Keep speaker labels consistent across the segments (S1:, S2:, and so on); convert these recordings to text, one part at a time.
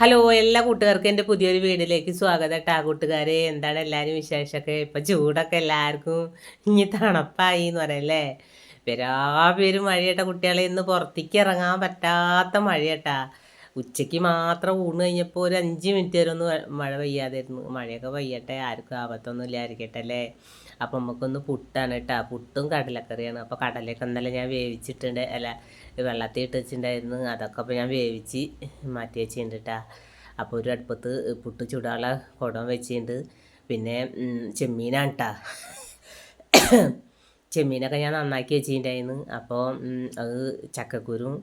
S1: Hello എല്ലാ കൂട്ടുകാർക്കും എന്റെ പുതിയൊരു വീടിലേക്ക് സ്വാഗതം കേട്ടോ കൂട്ടുകാരെ. എന്താണ് എല്ലാവരും വിശേഷമൊക്കെ? ഇപ്പം ചൂടൊക്കെ എല്ലാവർക്കും ഇനി തണുപ്പായി എന്ന് പറയല്ലേ വരാ പേര് മഴയട്ട കുട്ടികളെ. ഇന്ന് പുറത്തേക്ക് ഇറങ്ങാൻ പറ്റാത്ത മഴയട്ടാ. ഉച്ചയ്ക്ക് മാത്രം ഊണ് കഴിഞ്ഞപ്പോൾ ഒരു അഞ്ച് മിനിറ്റ് വരെ ഒന്ന് മഴ പെയ്യാതിരുന്നു. മഴയൊക്കെ പെയ്യട്ടെ. ആർക്കും ആപത്തൊന്നും ഇല്ലായിരിക്കട്ടെ അല്ലേ? അപ്പം നമുക്കൊന്ന് പുട്ടാണ് കേട്ടോ പുട്ടും കടലക്കറിയാണ്. അപ്പോൾ കടലയൊക്കെ ഞാൻ വേവിച്ചിട്ടുണ്ട്. അല്ല വെള്ളത്തിൽ ഇട്ട് വെച്ചിട്ടുണ്ടായിരുന്നു അതൊക്കെ അപ്പോൾ ഞാൻ വേവിച്ച് മാറ്റി വെച്ചിട്ടുണ്ട് അപ്പോൾ ഒരു അടുപ്പത്ത് പുട്ട് ചൂടാനുള്ള കുടം വെച്ചിട്ടുണ്ട്. പിന്നെ ചെമ്മീനാണ് കേട്ടോ ചെമ്മീനൊക്കെ ഞാൻ നന്നാക്കി വെച്ചിട്ടുണ്ടായിരുന്നു. അപ്പോൾ അത് ചക്കക്കുരും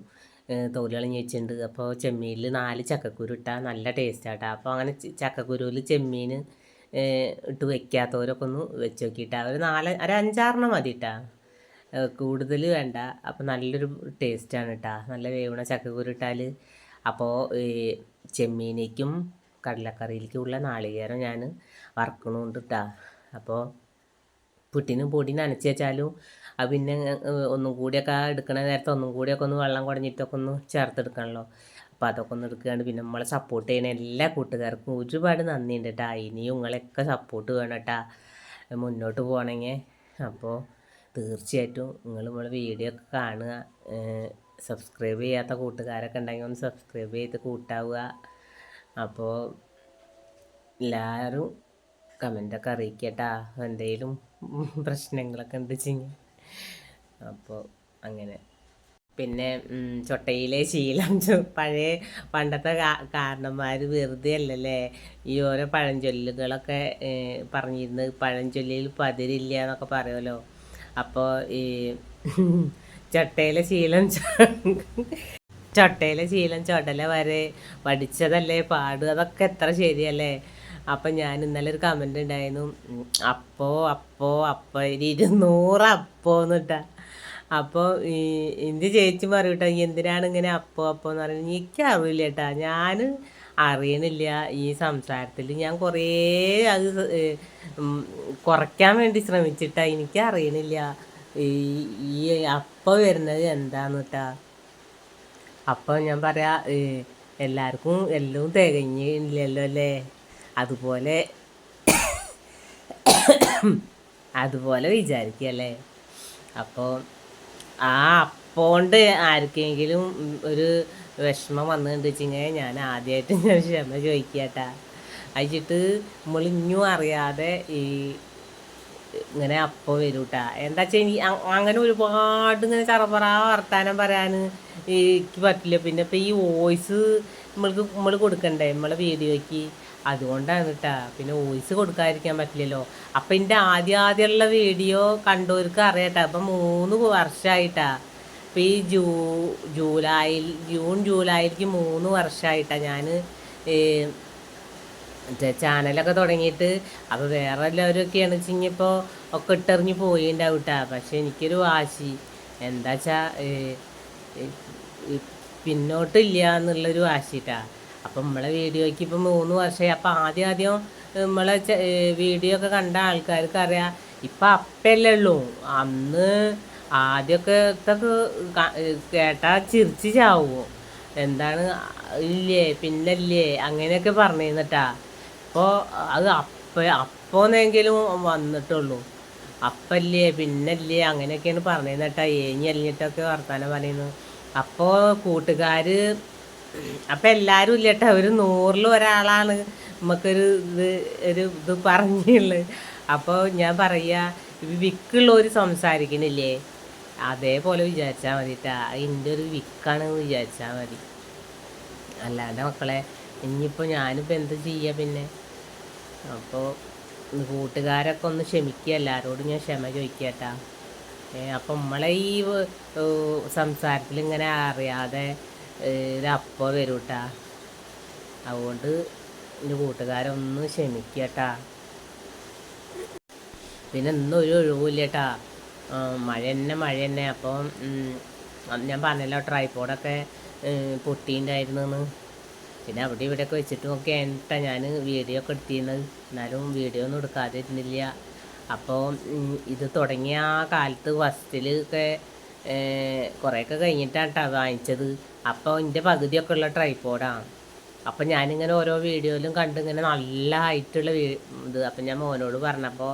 S1: തോൽ വെച്ചിട്ടുണ്ട്. അപ്പോൾ ചെമ്മീനിൽ നാല് ചക്കക്കുരു ഇട്ടാൽ നല്ല ടേസ്റ്റാട്ടോ അപ്പോൾ അങ്ങനെ ചക്കക്കുരുവിൽ ചെമ്മീൻ ഇട്ട് വെക്കാത്തവരൊക്കെ ഒന്ന് വെച്ച് നോക്കിയിട്ടാ ഒരു നാല് ഒരു അഞ്ചാറെണ്ണം മതി കേട്ടാ കൂടുതൽ വേണ്ട. അപ്പോൾ നല്ലൊരു ടേസ്റ്റാണ് കേട്ടോ നല്ല വേവണ ചക്കക്കുരു ഇട്ടാൽ അപ്പോൾ ഈ ചെമ്മീനേക്കും കടലക്കറിയിലേക്കും ഉള്ള നാളികേരം ഞാൻ വറക്കണുണ്ട് കേട്ടോ അപ്പോൾ പുട്ടിനും പൊടി നനച്ച് വെച്ചാലും അത് പിന്നെ ഒന്നും കൂടിയൊക്കെ എടുക്കണ നേരത്തെ ഒന്നും കൂടിയൊക്കെ ഒന്ന് വെള്ളം കുടഞ്ഞിട്ടൊക്കെ ഒന്ന് ചേർത്തെടുക്കണമല്ലോ അപ്പോൾ അതൊക്കെ ഒന്ന് എടുക്കുകയാണ് പിന്നെ നമ്മളെ സപ്പോർട്ട് ചെയ്യുന്ന എല്ലാ കൂട്ടുകാർക്കും ഒരുപാട് നന്ദിയുണ്ട് കേട്ടോ ഇനിയും നിങ്ങളെയൊക്കെ സപ്പോർട്ട് വേണം കേട്ടോ മുന്നോട്ട് പോകണമെങ്കിൽ അപ്പോൾ തീർച്ചയായിട്ടും നിങ്ങൾ നമ്മളെ വീഡിയോ ഒക്കെ കാണുക. സബ്സ്ക്രൈബ് ചെയ്യാത്ത കൂട്ടുകാരൊക്കെ ഉണ്ടെങ്കിൽ ഒന്ന് സബ്സ്ക്രൈബ് ചെയ്ത് കൂട്ടാവുക. അപ്പോൾ എല്ലാവരും കമന്റൊക്കെ അറിയിക്കട്ടാ. എന്തെങ്കിലും പ്രശ്നങ്ങളൊക്കെ ഉണ്ട് വെച്ചെങ്കിൽ. അപ്പോൾ അങ്ങനെ. പിന്നെ ചൊട്ടയിലെ ശീലം. പഴയ പണ്ടത്തെ കാരണന്മാർ വെറുതെ അല്ലല്ലേ? ഈ ഓരോ പഴഞ്ചൊല്ലുകളൊക്കെ പറഞ്ഞിരുന്നത് പഴഞ്ചൊല്ലിൽ പതിരില്ല എന്നൊക്കെ പറയുമല്ലോ. അപ്പോൾ ഈ ചട്ടയിലെ ശീലം ചട്ടയിലെ ശീലം ചൊടല വരെ പഠിച്ചതല്ലേ പാട് അതൊക്കെ എത്ര ശരിയല്ലേ? അപ്പം ഞാൻ ഇന്നലെ ഒരു കമന്റ് ഉണ്ടായിരുന്നു അപ്പോ അപ്പോ അപ്പോ ഒരു ഇരുന്നൂറ് അപ്പോ എന്നിട്ടാ അപ്പോൾ ഈ എന്റെ ചേച്ചി പറയൂട്ടോ എന്തിനാണ് ഇങ്ങനെ അപ്പോ അപ്പോ എന്ന് പറയുന്നത് എനിക്കറിയില്ല കേട്ടാ ഞാൻ അറിയണില്ല. ഈ സംസാരത്തിൽ ഞാൻ കുറേ അത് കുറയ്ക്കാൻ വേണ്ടി ശ്രമിച്ചിട്ടാ എനിക്ക് അറിയണില്ല. ഈ അപ്പം അപ്പ വരുന്നത് എന്താന്ന് കേട്ടാ അപ്പം ഞാൻ പറയാ എല്ലാവർക്കും എല്ലാം തികഞ്ഞില്ലല്ലോ അല്ലേ? അതുപോലെ അതുപോലെ വിചാരിക്കല്ലേ? അപ്പോൾ ആ അപ്പോണ്ട് ആർക്കെങ്കിലും ഒരു വിഷമം വന്നിട്ടുണ്ട് വെച്ചിങ്ങനെ ഞാൻ ആദ്യമായിട്ട് ഞാൻ ക്ഷമ ചോദിക്കാട്ടാ അയച്ചിട്ട് നമ്മൾ അറിയാതെ ഈ ഇങ്ങനെ അപ്പോൾ വരും കേട്ടാ എന്താ വെച്ചാൽ എനിക്ക് അങ്ങനെ ഒരുപാട് ഇങ്ങനെ ചറപറ വർത്താനം പറയാൻ എനിക്ക് പറ്റില്ല. പിന്നെ ഇപ്പം ഈ വോയിസ് നമ്മൾക്ക് നമ്മൾ കൊടുക്കണ്ടേ നമ്മളെ വീഡിയോയ്ക്ക്? അതുകൊണ്ടാണ് കേട്ടാ പിന്നെ വോയിസ് കൊടുക്കാതിരിക്കാൻ പറ്റില്ലല്ലോ. അപ്പം എന്റെ ആദ്യം ആദ്യമുള്ള വീഡിയോ കണ്ടവർക്ക് അറിയാട്ടാ. അപ്പം മൂന്ന് വർഷമായിട്ടാ ഇപ്പം ഈ ജൂ ജൂലൈയിൽ ജൂൺ ജൂലൈയിലേക്ക് മൂന്ന് വർഷമായിട്ടാണ് ഞാൻ ചാനലൊക്കെ തുടങ്ങിയിട്ട്. അപ്പോൾ വേറെ എല്ലാവരൊക്കെയാണ് വെച്ചിപ്പോൾ ഒക്കെ ഇട്ടെറിഞ്ഞ് പോയിണ്ടാവും കേട്ടോ പക്ഷെ എനിക്കൊരു വാശി. എന്താ വെച്ചാൽ പിന്നോട്ടില്ല എന്നുള്ളൊരു വാശിട്ടാ. അപ്പം നമ്മളെ വീഡിയോയ്ക്ക് ഇപ്പം മൂന്ന് വർഷമായി അപ്പം ആദ്യം ആദ്യം നമ്മളെ വീഡിയോ ഒക്കെ കണ്ട ആൾക്കാർക്ക് അറിയാം ഇപ്പം അപ്പല്ലേ ഉള്ളൂ. അന്ന് ആദ്യമൊക്കെ ഇതൊക്കെ ക- കേട്ടാ ചിരിച്ച് ചാവുമോ എന്താണ് ഇല്ലേ പിന്നല്ലേ അങ്ങനെയൊക്കെ പറഞ്ഞിരുന്നിട്ടാ. അപ്പോൾ അത് അപ്പ അപ്പോന്നെങ്കിലും വന്നിട്ടുള്ളൂ. അപ്പല്ലേ പിന്നല്ലേ അങ്ങനെയൊക്കെയാണ് പറഞ്ഞിരുന്നിട്ടാ. ഏഞ്ഞി അല്ലിട്ടൊക്കെ വർത്താനം പറയുന്നു. അപ്പോൾ കൂട്ടുകാർ അപ്പം എല്ലാവരും ഇല്ലട്ടോ. ഒരു നൂറിൽ ഒരാളാണ് നമുക്കൊരു ഇത് ഒരു ഇത് പറഞ്ഞുള്ളത് അപ്പോൾ ഞാൻ പറയുക വിക്കുള്ളവർ സംസാരിക്കണില്ലേ? അതേപോലെ വിചാരിച്ചാൽ മതി കേട്ടാ എന്റെ ഒരു വിക്കാണ് വിചാരിച്ചാൽ മതി. അല്ലാണ്ട് മക്കളെ ഇനിയിപ്പോൾ ഞാനിപ്പോൾ എന്ത് ചെയ്യുക പിന്നെ? അപ്പോൾ കൂട്ടുകാരൊക്കെ ഒന്ന് ക്ഷമിക്കുക എല്ലാവരോടും ഞാൻ ക്ഷമ ചോദിക്കട്ടാ. കേട്ടാ അപ്പം നമ്മളെ ഈ സംസാരത്തിൽ ഇങ്ങനെ അറിയാതെ ഒരപ്പ ഒരു അപ്പോൾ വരും കേട്ടാ അതുകൊണ്ട് എന്റെ കൂട്ടുകാരൊന്ന് ക്ഷമിക്കട്ടാ. പിന്നെ ഇന്നൊരു ഒഴിവില്ല കേട്ടാ മഴ തന്നെ മഴ തന്നെ അപ്പം ഞാൻ പറഞ്ഞല്ലോ ട്രൈപോഡൊക്കെ പൊട്ടിയിട്ടുണ്ടായിരുന്നു പിന്നെ അവിടെ ഇവിടെയൊക്കെ വെച്ചിട്ട് നോക്കി എന്നിട്ടാ ഞാൻ വീഡിയോ ഒക്കെ എടുത്തിരുന്നത് എന്നാലും വീഡിയോ ഒന്നും എടുക്കാതെ ഇരുന്നില്ല അപ്പോൾ ഇത് തുടങ്ങിയ ആ കാലത്ത് ഫസ്റ്റിൽ ഒക്കെ കുറേയൊക്കെ കഴിഞ്ഞിട്ടാണ് കേട്ടോ വാങ്ങിച്ചത്. അപ്പോൾ എന്റെ പകുതിയൊക്കെ ഉള്ള ട്രൈപോഡാണ് അപ്പം ഞാനിങ്ങനെ ഓരോ വീഡിയോയിലും കണ്ടിങ്ങനെ നല്ല ഹൈറ്റുള്ള ഇത്. അപ്പം ഞാൻ മോനോട് പറഞ്ഞപ്പോൾ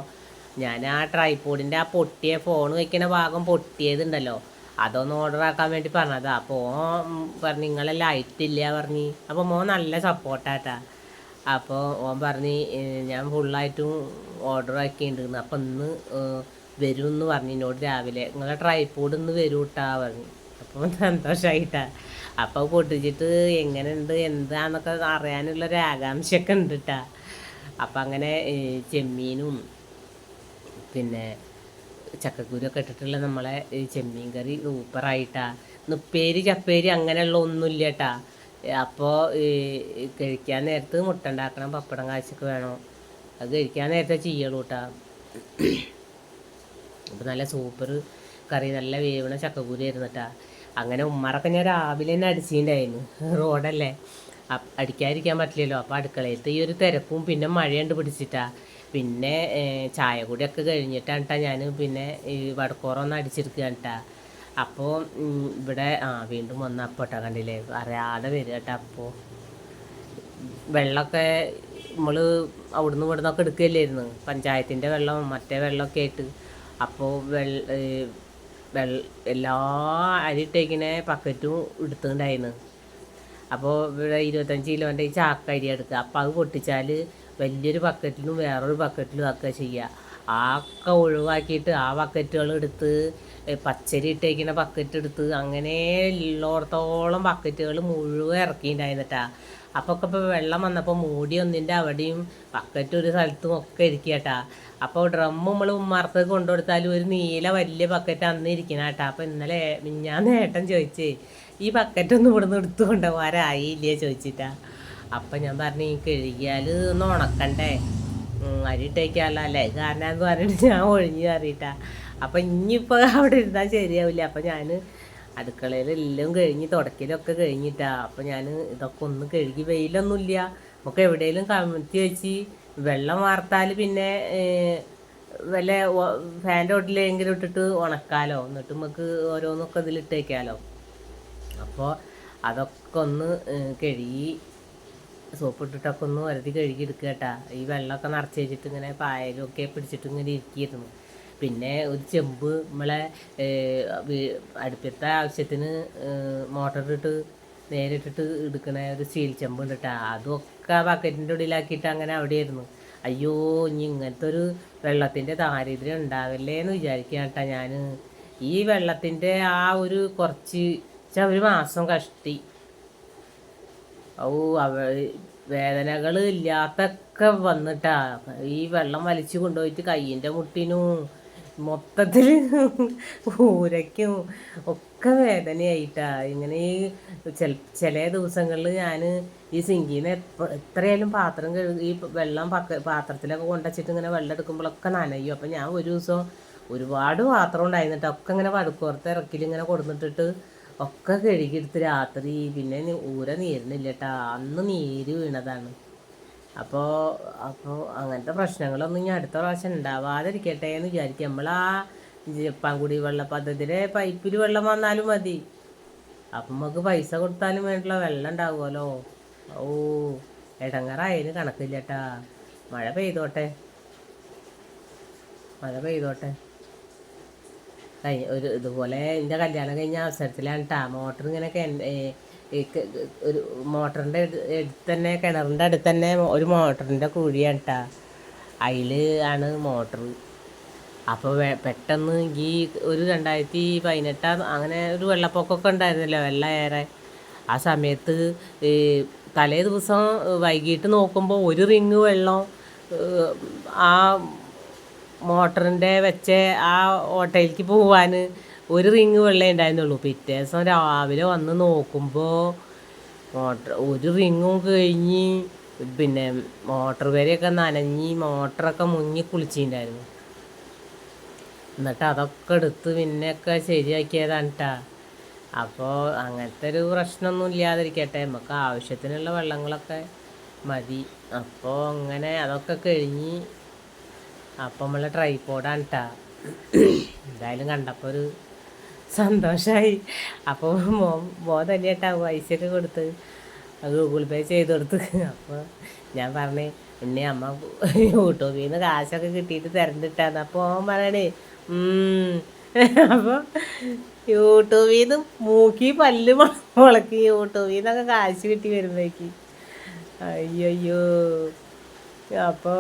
S1: ഞാൻ ആ ട്രൈപോഡിന്റെ ആ പൊട്ടിയ ഫോൺ വയ്ക്കുന്ന ഭാഗം പൊട്ടിയതുണ്ടല്ലോ. അതൊന്ന് ഓർഡർ ആക്കാൻ വേണ്ടി പറഞ്ഞതാ. അപ്പോൾ ഓൻ പറഞ്ഞു ലൈറ്റ് ഇല്ല പറഞ്ഞു. അപ്പോൾ മോൻ നല്ല സപ്പോർട്ടാട്ടാ അപ്പോൾ ഓൻ പറഞ്ഞ് "ഏഹ് ഞാൻ ഫുള്ളായിട്ടും ഓർഡർ ആക്കിയിട്ടുണ്ട് അപ്പം ഇന്ന് വരും എന്ന് പറഞ്ഞു എന്നോട് രാവിലെ നിങ്ങളെ ട്രൈപോഡ് ഇന്ന് വരൂ കേട്ടാ പറഞ്ഞു അപ്പോൾ സന്തോഷമായിട്ടാ അപ്പോൾ പൊട്ടിച്ചിട്ട് എങ്ങനെയുണ്ട് എന്താന്നൊക്കെ അറിയാനുള്ളൊരു ആകാംക്ഷയൊക്കെ ഉണ്ട് കേട്ടാ അപ്പം അങ്ങനെ ചെമ്മീനും പിന്നെ ചക്കക്കുരൊക്കെ ഇട്ടിട്ടുള്ള നമ്മളെ ചെമ്മീൻ കറി സൂപ്പറായിട്ടാ. ഉപ്പേരി ചപ്പേരി അങ്ങനെയുള്ള ഒന്നുമില്ല കേട്ടാ അപ്പോൾ കഴിക്കാൻ നേരത്ത് മുട്ട ഉണ്ടാക്കണം പപ്പടം കാച്ചൊക്കെ വേണം. അത് കഴിക്കാൻ നേരത്തെ ചെയ്യുള്ളൂ കേട്ടാ അപ്പോൾ നല്ല സൂപ്പർ കറി നല്ല വേവണ ചക്കക്കുരി ആയിരുന്നിട്ടാ അങ്ങനെ ഉമ്മാറൊക്കെ ഞാൻ രാവിലെ തന്നെ അടിച്ചിട്ടുണ്ടായിരുന്നു റോഡല്ലേ. അടിക്കാതിരിക്കാൻ പറ്റില്ലല്ലോ. അപ്പോൾ അടുക്കളയിലത്തെ ഈ ഒരു തിരക്കും പിന്നെ മഴയുണ്ട് പിടിച്ചിട്ടാ പിന്നെ ചായ കൂടിയൊക്കെ കഴിഞ്ഞിട്ടാണ് കേട്ടോ ഞാൻ പിന്നെ ഈ വടക്കോറൊന്ന് അടിച്ചെടുക്കുകയാണ് കേട്ടാ അപ്പോൾ ഇവിടെ ആ വീണ്ടും വന്ന കേട്ടോ കണ്ടില്ലേ അറിയാതെ വരിക കേട്ടോ അപ്പോൾ വെള്ളമൊക്കെ നമ്മൾ അവിടുന്ന് ഇവിടെ നിന്നൊക്കെ എടുക്കുകയല്ലായിരുന്നു പഞ്ചായത്തിന്റെ വെള്ളം മറ്റേ വെള്ളമൊക്കെ ആയിട്ട്. അപ്പോൾ വെള്ള വെള്ള എല്ലാ അരി ഇട്ടേക്കിനെ പക്കറ്റും എടുത്തിട്ടുണ്ടായിരുന്നു. അപ്പോൾ ഇവിടെ ഇരുപത്തഞ്ച് കിലോന്റെ ഈ ചാക്ക അരി എടുക്കുക. അപ്പോൾ അത് പൊട്ടിച്ചാൽ വലിയൊരു ബക്കറ്റിലും വേറൊരു ബക്കറ്റിലും ഒക്കെ ചെയ്യുക. ആക്കെ ഒഴിവാക്കിയിട്ട് ആ ബക്കറ്റുകൾ എടുത്ത് പച്ചരി ഇട്ടേക്കുന്ന ബക്കറ്റ് എടുത്ത് അങ്ങനെ ഉള്ളിടത്തോളം ബക്കറ്റുകൾ മുഴുവൻ ഇറക്കിയിട്ടുണ്ടായിരുന്നിട്ടാ. അപ്പോൾ ഒക്കെ ഇപ്പോൾ വെള്ളം വന്നപ്പോൾ മൂടി ഒന്നിന്റെ അവിടെയും ബക്കറ്റ് ഒരു സ്ഥലത്തും ഒക്കെ ഇരിക്കട്ടാ അപ്പോൾ ഡ്രം നമ്മൾ ഉമ്മാർത്തേക്ക് കൊണ്ടുകൊടുത്താലും ഒരു നീല വലിയ ബക്കറ്റ് അന്ന് ഇരിക്കണ കേട്ടാ അപ്പോൾ ഇന്നലെ ഞാൻ നേട്ടം ചോദിച്ചേ ഈ ബക്കറ്റ് ഒന്നും ഇവിടുന്ന് എടുത്തു കൊണ്ടുപോകാറായില്ലേ ചോദിച്ചിട്ടാ. അപ്പം ഞാൻ പറഞ്ഞു ഈ കഴുകിയാൽ ഒന്ന് ഉണക്കണ്ടേ? അല്ലേ? കാരണം എന്ന് പറഞ്ഞിട്ട് ഞാൻ ഒഴിഞ്ഞു കയറിയിട്ടാ. അപ്പം ഇനിയിപ്പോൾ അവിടെ ഇരുന്നാൽ ശരിയാവില്ല അപ്പം ഞാൻ അടുക്കളയിലെല്ലാം കഴുകി തുടക്കലൊക്കെ കഴിഞ്ഞിട്ടാ. അപ്പം ഞാൻ ഇതൊക്കെ ഒന്ന് കഴുകി വെയിലൊന്നുമില്ല. നമുക്ക് എവിടെയെങ്കിലും കമഴ്ത്തി വെച്ച് വെള്ളം വാർത്താൽ പിന്നെ വല്ല ഫാന്റെ ഒട്ടിലെങ്കിലും ഇട്ടിട്ട് ഉണക്കാലോ. എന്നിട്ട് നമുക്ക് ഓരോന്നൊക്കെ ഇതിലിട്ടേക്കാലോ. അപ്പോൾ അതൊക്കെ ഒന്ന് കഴുകി സോപ്പ് ഇട്ടിട്ടൊക്കെ ഒന്ന് വരതി കഴുകി എടുക്കുക കേട്ടാ. ഈ വെള്ളമൊക്കെ നിറച്ച് വെച്ചിട്ട് ഇങ്ങനെ പായലൊക്കെ പിടിച്ചിട്ട് ഇങ്ങനെ ഇരിക്കിയിരുന്നു. പിന്നെ ഒരു ചെമ്പ് നമ്മളെ അടുപ്പത്തെ ആവശ്യത്തിന് മോട്ടർ ഇട്ട് നേരിട്ടിട്ട് എടുക്കണ ഒരു സ്റ്റീൽ ചെമ്പ് ഉണ്ട് കേട്ടോ അതൊക്കെ ബക്കറ്റിന്റെ ഉള്ളിലാക്കിയിട്ട് അങ്ങനെ അവിടെ അവിടെയായിരുന്നു. അയ്യോ ഇനി ഇങ്ങനത്തെ ഒരു വെള്ളത്തിന്റെ ദാരിദ്ര്യം ഉണ്ടാവില്ലേ എന്ന് വിചാരിക്കുക കേട്ടാ ഞാൻ ഈ വെള്ളത്തിന്റെ ആ ഒരു കുറച്ച് ഒരു മാസം കഷ്ടി. ഔ അവ വേദനകൾ ഇല്ലാത്തൊക്കെ വന്നിട്ടാ. ഈ വെള്ളം വലിച്ചു കൊണ്ടുപോയിട്ട് കയ്യിന്റെ മുട്ടിനും മൊത്തത്തിൽ ഊരയ്ക്കും ഒക്കെ വേദനയായിട്ടാ. ഇങ്ങനെ ഈ ചില ചില ദിവസങ്ങളിൽ ഞാൻ ഈ സിങ്കിൽ നിന്ന് എത്രയായാലും പാത്രം കഴുകി ഈ വെള്ളം പക്ക പാത്രത്തിലൊക്കെ കൊണ്ടുവച്ചിട്ട് ഇങ്ങനെ വെള്ളം എടുക്കുമ്പോഴൊക്കെ നനയും. അപ്പം ഞാൻ ഒരു ദിവസം ഒരുപാട് പാത്രം ഉണ്ടായിരുന്നിട്ട് ഒക്കെ ഇങ്ങനെ വടുക്കോർത്ത് ഇറക്കിൽ ഇങ്ങനെ കൊടുത്തിട്ടിട്ട് ഒക്കെ കഴുകിയെടുത്ത് രാത്രി പിന്നെ ഊര നീരുന്നില്ല കേട്ടാ അന്ന് നീര് വീണതാണ്. അപ്പോൾ അപ്പോൾ അങ്ങനത്തെ പ്രശ്നങ്ങളൊന്നും ഇനി അടുത്ത പ്രാവശ്യം ഉണ്ടാവാതിരിക്കട്ടെ എന്ന് വിചാരിക്കും. ആ ജപ്പാൻകുടി വെള്ള പദ്ധതിയിലെ പൈപ്പിൽ വെള്ളം വന്നാലും മതി. അപ്പം നമുക്ക് പൈസ കൊടുത്താലും വേണ്ടുള്ള വെള്ളം ഉണ്ടാവുമല്ലോ. ഓ ഇടങ്ങറായതിന് കണക്കില്ല കേട്ടാ മഴ പെയ്തോട്ടെ. മഴ പെയ്തോട്ടെ. കഴിഞ്ഞ ഒരു ഇതുപോലെ എന്റെ കല്യാണം കഴിഞ്ഞ അവസരത്തിലാണ് കേട്ടോ മോട്ടർ ഇങ്ങനെ ഒരു മോട്ടറിന്റെ അടുത്ത് തന്നെ കിണറിന്റെ അടുത്ത് തന്നെ ഒരു മോട്ടറിന്റെ കുഴിയാണ് കേട്ടോ അതിൽ ആണ് മോട്ടർ. അപ്പോൾ പെട്ടെന്ന് ഈ ഒരു രണ്ടായിരത്തി പതിനെട്ടാം അങ്ങനെ ഒരു വെള്ളപ്പൊക്കമൊക്കെ ഉണ്ടായിരുന്നല്ലോ വെള്ളം ഏറെ. ആ സമയത്ത് തലേ ദിവസം വൈകിട്ട് നോക്കുമ്പോൾ ഒരു റിങ് വെള്ളം ആ മോട്ടറിന്റെ വെച്ച് ആ ഓട്ടയിലേക്ക് പോവാൻ ഒരു റിങ് വെള്ളേ ഉണ്ടായിരുന്നുള്ളൂ. പിറ്റേ ദിവസം രാവിലെ വന്ന് നോക്കുമ്പോൾ മോട്ടർ ഒരു റിങ്ങും കഴിഞ്ഞ് പിന്നെ മോട്ടർ വരെയൊക്കെ നനഞ്ഞ് മോട്ടറൊക്കെ മുങ്ങി കുളിച്ചിട്ടുണ്ടായിരുന്നു. എന്നിട്ട് അതൊക്കെ എടുത്ത് പിന്നെയൊക്കെ ശരിയാക്കിയതാണ് കേട്ടാ അപ്പോൾ അങ്ങനത്തെ ഒരു പ്രശ്നമൊന്നും ഇല്ലാതിരിക്കട്ടെ. നമുക്ക് ആവശ്യത്തിനുള്ള വെള്ളങ്ങളൊക്കെ മതി. അപ്പോൾ അങ്ങനെ അതൊക്കെ കഴിഞ്ഞ് അപ്പം നമ്മളെ ട്രൈപ്പോഡാണ് കേട്ടാ എന്തായാലും കണ്ടപ്പോൾ ഒരു സന്തോഷമായി അപ്പോൾ മോ മോ തന്നെ കേട്ടാ പൈസയൊക്കെ കൊടുത്ത് ഗൂഗിൾ പേ ചെയ്ത് കൊടുത്ത്. അപ്പോൾ ഞാൻ പറഞ്ഞേ എന്നെ അമ്മ യൂട്യൂബിൽ നിന്ന് കാശൊക്കെ കിട്ടിയിട്ട് തിരഞ്ഞിട്ടാന്ന് അപ്പോൾ ഓൻ പറയണേ അപ്പോൾ യൂട്യൂബിൽ നിന്ന് മൂക്കി പല്ല് മുളക്കി യൂട്യൂബിൽ നിന്നൊക്കെ കാശ് കിട്ടി വരുമ്പോഴേക്ക്. അയ്യോ അപ്പോൾ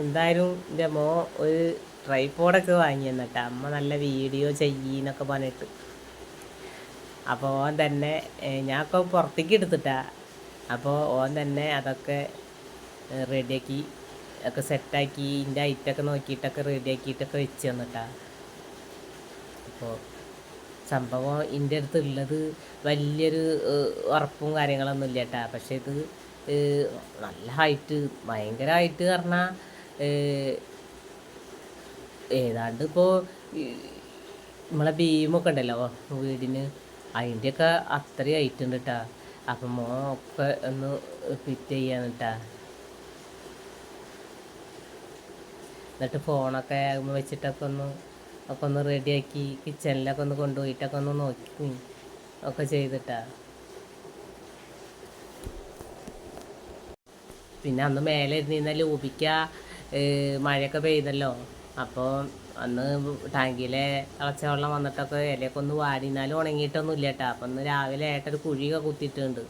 S1: എന്തായാലും എന്റെ മോ ഒരു ട്രൈപ്പോഡൊക്കെ വാങ്ങി എന്നിട്ട് അമ്മ നല്ല വീഡിയോ ചെയ്യുന്നൊക്കെ പറഞ്ഞിട്ട്. അപ്പോൾ ഓൻ തന്നെ ഞാനൊക്കെ പുറത്തേക്ക് എടുത്തിട്ടാ. അപ്പോൾ ഓൻ തന്നെ അതൊക്കെ റെഡിയാക്കി ഒക്കെ സെറ്റാക്കി ഇതിന്റെ ഐറ്റൊക്കെ നോക്കിയിട്ടൊക്കെ റെഡിയാക്കിയിട്ടൊക്കെ വെച്ച് തന്നിട്ടാ. അപ്പോൾ സംഭവം എന്റെ അടുത്ത് ഉള്ളത് വലിയൊരു ഉറപ്പും കാര്യങ്ങളൊന്നും ഇല്ല കേട്ടാ പക്ഷേ ഇത് നല്ല ഹൈറ്റ് ഭയങ്കരമായിട്ട് പറഞ്ഞാൽ ഏതാണ്ട് ഇപ്പോൾ നമ്മളെ ബീമൊക്കെ ഉണ്ടല്ലോ വീടിന്. അതിന്റെയൊക്കെ അത്രയും ആയിട്ടുണ്ട് കേട്ടാ അപ്പം മോ ഒക്കെ ഒന്ന് ഫിറ്റ് ചെയ്യാന്ന് കേട്ടാ എന്നിട്ട് ഫോണൊക്കെ വെച്ചിട്ടൊക്കെ ഒന്ന് ഒക്കെ ഒന്ന് റെഡിയാക്കി കിച്ചണിലൊക്കെ ഒന്ന് കൊണ്ടുപോയിട്ടൊക്കെ ഒന്ന് നോക്കി ഒക്കെ ചെയ്തിട്ടാ പിന്നെ അന്ന് മേലെ ഇരുന്നിരുന്ന ലൂപിക്ക മഴയൊക്കെ പെയ്തല്ലോ. അപ്പോൾ അന്ന് ടാങ്കിയിലെ തിളച്ച വെള്ളം വന്നിട്ടൊക്കെ ഇലയൊക്കെ ഒന്ന് വാടിനാലും ഉണങ്ങിയിട്ടൊന്നും ഇല്ല കേട്ടോ അപ്പം ഒന്ന് രാവിലെ ഏട്ടൊരു കുഴിയൊക്കെ കുത്തിയിട്ടുണ്ട്.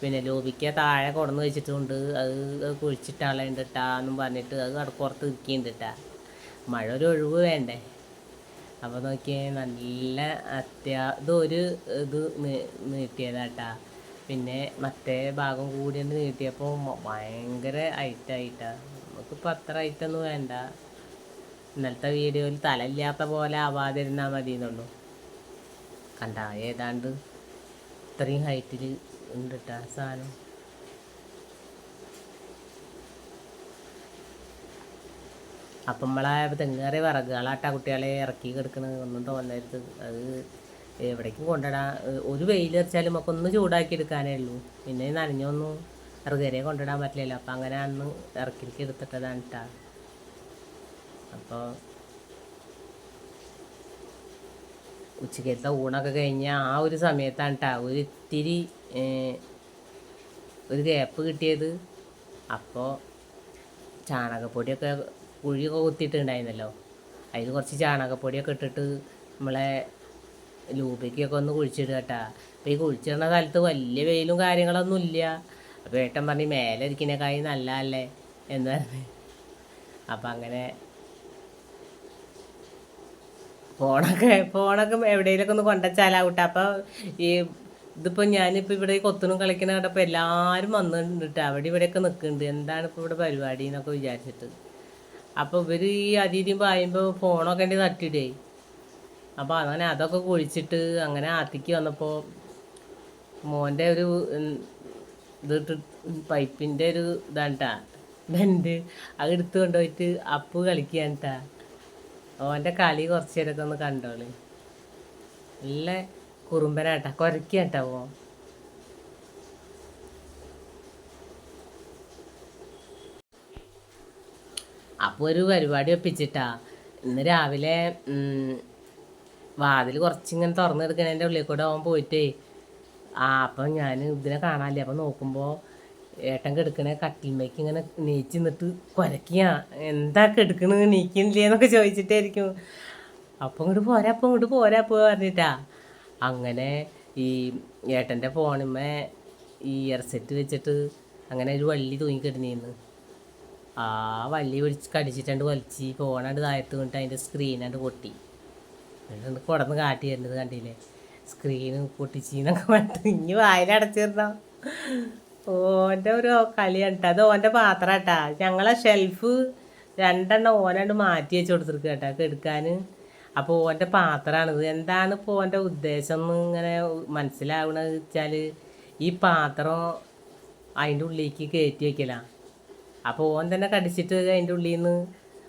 S1: പിന്നെ ലോബിക്ക താഴെ കൊടന്ന് വെച്ചിട്ടുണ്ട്. അത് അത് ഇട്ടാ എന്നും പറഞ്ഞിട്ട് അത് കടപ്പുറത്ത് ഇരിക്കുന്നുണ്ട് ഇട്ടാ മഴ ഒരു ഒഴിവ് വേണ്ടേ? അപ്പോൾ നോക്കിയേ നല്ല അത്യാ ഇതൊരു ഇത് നീട്ടിയതാട്ടാ. പിന്നെ മറ്റേ ഭാഗം കൂടി നീട്ടിയപ്പോൾ ഭയങ്കര ഹൈറ്റായിട്ടാ. നമുക്കിപ്പോൾ അത്ര ഹൈറ്റൊന്നും വേണ്ട. ഇന്നലത്തെ വീഡിയോയിൽ തലയില്ലാത്ത പോലെ ആവാതിരുന്നാൽ മതി എന്നുള്ളൂ കണ്ട ഏതാണ്ട് ഇത്രയും ഹൈറ്റിൽ ഉണ്ട് സാധനം. അപ്പം നമ്മളെ തെങ്ങേറിയ വിറകുകളാട്ടാ കുട്ടികളെ ഇറക്കി കിടക്കണത് ഒന്നും തോന്നരുത്. അത് എവിടേക്കും കൊണ്ടിടാൻ ഒരു വെയിലെറിച്ചാലും ഒക്കെ ഒന്ന് ചൂടാക്കി എടുക്കാനേ ഉള്ളൂ. പിന്നെ നനഞ്ഞൊന്നും ഇറകേറിയെ കൊണ്ടിടാൻ പറ്റില്ലല്ലോ. അപ്പം അങ്ങനെ അന്ന് ഇറക്കിലേക്ക് എടുത്തിട്ടതാണ് കേട്ടോ അപ്പോൾ ഉച്ചക്കത്തെ ഊണൊക്കെ കഴിഞ്ഞ ആ ഒരു സമയത്താണ് കേട്ടോ ഒരു ഇത്തിരി ഒരു ഗ്യാപ്പ് കിട്ടിയത്. അപ്പോൾ ചാണകപ്പൊടിയൊക്കെ കുഴിയൊക്കെ കുത്തിയിട്ടുണ്ടായിരുന്നല്ലോ. അതിൽ കുറച്ച് ചാണകപ്പൊടിയൊക്കെ ഇട്ടിട്ട് നമ്മളെ ലൂബയ്ക്കൊക്കെ ഒന്ന് കുഴിച്ചിടുക കേട്ടോ അപ്പോൾ ഈ കുഴിച്ചിടുന്ന കാലത്ത് വലിയ വെയിലും കാര്യങ്ങളൊന്നും ഇല്ല അപ്പോൾ ഏട്ടൻ പറഞ്ഞ് മേലെ ഇരിക്കുന്നേക്കായി നല്ലതല്ലേ? എന്ന് പറഞ്ഞു. അപ്പം അങ്ങനെ ഫോണൊക്കെ ഫോണൊക്കെ എവിടെയെങ്കിലൊക്കെ ഒന്ന് കൊണ്ടുവച്ചാലാവട്ടെ അപ്പോൾ ഈ ഇതിപ്പോൾ ഞാനിപ്പോൾ ഇവിടെ കൊത്തനും കളിക്കണ കണ്ടപ്പോൾ എല്ലാവരും വന്നിട്ടുണ്ട്. അവിടെ ഇവിടെയൊക്കെ നിൽക്കുന്നുണ്ട്. എന്താണ് ഇപ്പോൾ ഇവിടെ പരിപാടി എന്നൊക്കെ വിചാരിച്ചിട്ട്. അപ്പോൾ ഇവർ ഈ അതിഥിയും പായുമ്പോൾ ഫോണൊക്കെ ഉണ്ട് തട്ടിയിടേ അപ്പോൾ അങ്ങനെ അതൊക്കെ കുഴിച്ചിട്ട് അങ്ങനെ ആത്തിക്ക് വന്നപ്പോൾ മോന്റെ ഒരു ഇതിട്ട് പൈപ്പിന്റെ ഒരു ഇതാണ് ട്ടാ. ബെൻഡ്. അത് എടുത്തു കൊണ്ടുപോയിട്ട് അപ്പ് കളിക്കാൻട്ടാ ഓന്റെ കളി കുറച്ച് നേരമൊക്കെ ഒന്ന് കണ്ടോൾ. നല്ല കുറുമ്പനാട്ടാ കുറയ്ക്കാട്ടാ ഓ അപ്പോൾ ഒരു പരിപാടി ഒപ്പിച്ചിട്ടാ. ഇന്ന് രാവിലെ വാതിൽ കുറച്ചിങ്ങനെ തുറന്നെടുക്കണേന്റെ ഉള്ളിൽ കൂടെ അവൻ പോയിട്ടേ ആ അപ്പം ഞാൻ ഇതിനെ കാണാനില്ല? അപ്പം നോക്കുമ്പോൾ ഏട്ടൻ കെടുക്കണ കട്ടിൽമേക്ക് ഇങ്ങനെ നീച്ച് നിന്നിട്ട് കുരക്കിയാ എന്താ കെടുക്കണ? നീക്കണില്ലേ? എന്നൊക്കെ ചോദിച്ചിട്ടായിരിക്കും. അപ്പം ഇങ്ങോട്ട് പോരാ അപ്പം ഇങ്ങോട്ട് പോരാ പോ പറഞ്ഞിട്ടാ. അങ്ങനെ ഈ ഏട്ടന്റെ ഫോണിമേ ഈ ഇയർ സെറ്റ് വെച്ചിട്ട് അങ്ങനെ ഒരു വള്ളി തൂങ്ങിക്കിടന്നിരുന്നു ആ വള്ളി പിടിച്ച് കടിച്ചിട്ടുണ്ട് വലിച്ച് ഫോണാണ്ട് താഴത്ത് കൊണ്ടിട്ട് അതിന്റെ സ്ക്രീനാണ്ട് പൊട്ടി. എന്നിട്ട് കുടന്ന് കാട്ടി വരുന്നത് കണ്ടില്ലേ? സ്ക്രീന് പൊട്ടിച്ചീന്നൊക്കെ പറഞ്ഞിട്ട് ഇനി വായിലടച്ചിരുന്നോ? ഓന്റെ ഒരു കളിയാണ്. അത് ഓന്റെ പാത്രം കേട്ടാ ഞങ്ങളെ ഷെൽഫ് രണ്ടെണ്ണം ഓനണ്ട് മാറ്റി വെച്ച് കൊടുത്തിരിക്കുക കേട്ടാ കെടുക്കാൻ അപ്പോൾ ഓന്റെ പാത്രമാണിത് എന്താണ് ഇപ്പോൾ ഓന്റെ ഉദ്ദേശം എന്ന് ഇങ്ങനെ മനസ്സിലാവണത് വെച്ചാൽ ഈ പാത്രം അതിന്റെ ഉള്ളിലേക്ക് കയറ്റി വയ്ക്കല അപ്പോൾ ഓൻ തന്നെ കടിച്ചിട്ട് അതിന്റെ ഉള്ളിൽ നിന്ന്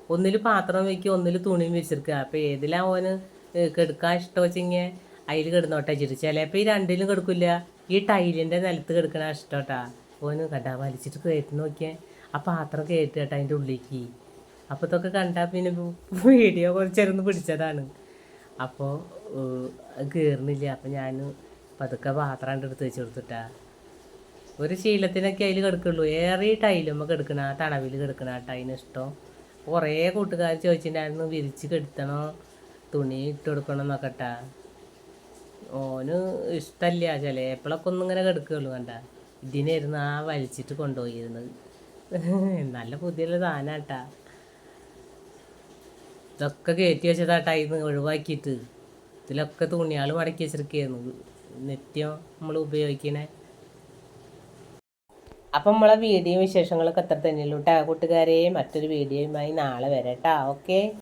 S1: ഒന്നിൽ പാത്രം വെക്കുക ഒന്നിൽ തുണിയും വെച്ചിരിക്കുക അപ്പോൾ ഏതിലാണ് ഓന് കെടുക്കാൻ ഇഷ്ടം വെച്ചെങ്കിൽ അതിൽ കിടന്നോട്ടെ ചിരിച്ചാലെ ചിലപ്പോൾ ഈ രണ്ടിലും കിടക്കില്ല. ഈ ടൈലിന്റെ നിലത്ത് കിടക്കണ ഇഷ്ടോട്ടാ. ഓന് കണ്ടാ വലിച്ചിട്ട് കയറ്റി നോക്കിയാൽ ആ പാത്രം കയറ്റി കേട്ടോ അതിന്റെ ഉള്ളിലേക്ക്. അപ്പോൾ ഇതൊക്കെ കണ്ടാൽ പിന്നെ വീഡിയോ കുറച്ചേരൊന്ന് പിടിച്ചതാണ്. അപ്പോൾ കയറുന്നില്ല അപ്പോൾ ഞാൻ പതുക്കെ പാത്രം കണ്ട് എടുത്ത് വെച്ച് കൊടുത്തിട്ടാ. ഒരു ശീലത്തിനൊക്കെ അതിൽ കിടക്കുള്ളൂ. ഏറെ ടൈലുമ്പോൾ കിടക്കണ ആ തണവിൽ കിടക്കണ ആ ഇഷ്ടം. കുറേ കൂട്ടുകാർ ചോദിച്ചിട്ടുണ്ടായിരുന്നു വിരിച്ച് കെടുത്തണോ? തുണി ഇട്ട് കൊടുക്കണം എന്നൊക്കെ ഓന് ഇഷ്ടല്ല ചിലപ്പോഴൊക്കെ ഒന്നും ഇങ്ങനെ കിടക്കുകയുള്ളൂ കണ്ട. ഇതിനായിരുന്നു ആ വലിച്ചിട്ട് കൊണ്ടുപോയിരുന്നത്. നല്ല പുതിയ സാധനാട്ടാ. ഇതൊക്കെ കയറ്റി വെച്ചതാട്ടായിന്ന് ഒഴിവാക്കിയിട്ട്. ഇതിലൊക്കെ തുണിയാൾ മടക്കി വെച്ചിരിക്കുകയായിരുന്നു നിത്യം നമ്മൾ ഉപയോഗിക്കണേ. അപ്പം നമ്മളെ വീഡിയോ വിശേഷങ്ങളൊക്കെ അത്ര തന്നെയുള്ളൂ കേട്ടോ കൂട്ടുകാരെ. മറ്റൊരു വീഡിയോയുമായി നാളെ വരാം കേട്ടോ ഓക്കെ?